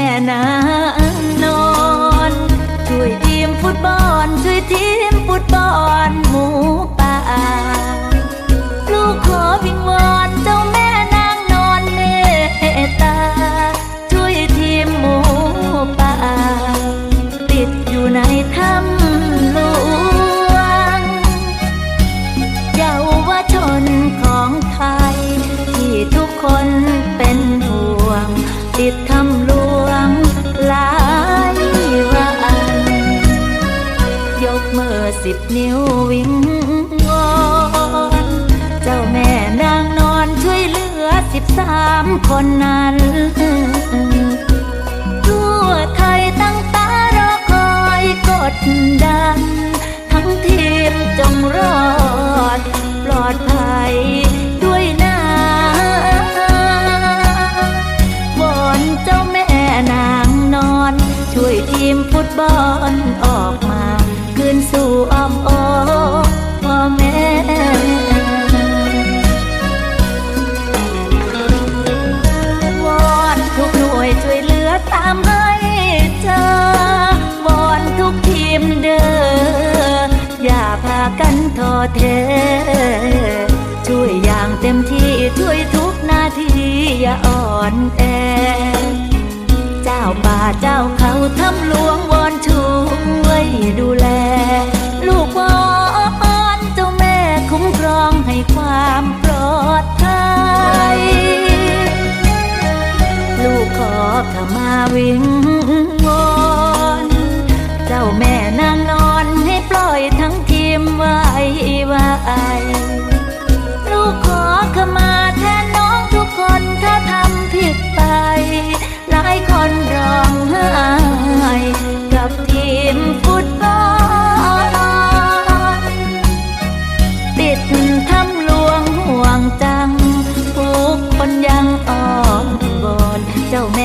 แม่นางนอน ช่วยทีมฟุตบอล ช่วยทีมฟุตบอลหมูป่า ลูกขอวิงวอนเจ้าแม่นางนอนเมตตา ช่วยทีมหมูป่า ติดอยู่ใน นิ้ววิงวอนเจ้าแม่นางนอนช่วยเหลือสิบสามคนนั้นทั่วไทยตั้งตารอคอยกดดัน ทั้งทีมจงรอด ปลอดภัยด้วยนะวอนเจ้าแม่นางนอน ช่วยทีมฟุตบอลออกมา คืนสู่อ้อมอกพ่อแม่วอนทุกหน่วยช่วยเหลือตามให้เจอวอนทุกทีมเด้ออย่าพากันท้อแท้ช่วยอย่างเต็มที่ช่วยทุกนาทีอย่าอ่อนแอเจ้าป่าเจ้าเขาทำหลวงวอนช่วยดูแล ให้ความปลอดภัย ลูกขอขมาวิงวอน อนเ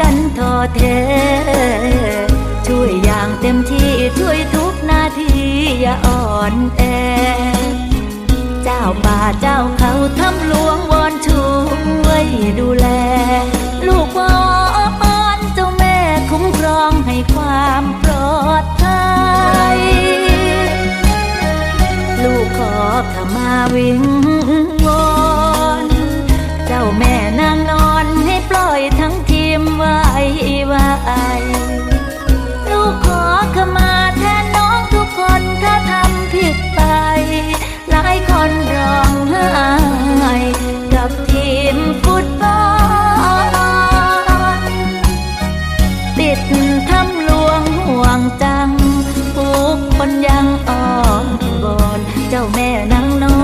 กันทอเท ช่วยอย่างเต็มที่ช่วยทุกนาทีอย่าอ่อนแอ เจ้าป่าเจ้าเขาทำหลวงวอนช่วยดูแล ลูกวอนเจ้าแม่คุ้มครองให้ความปลอดภัย ลูกขอขมาวิงวอน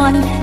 on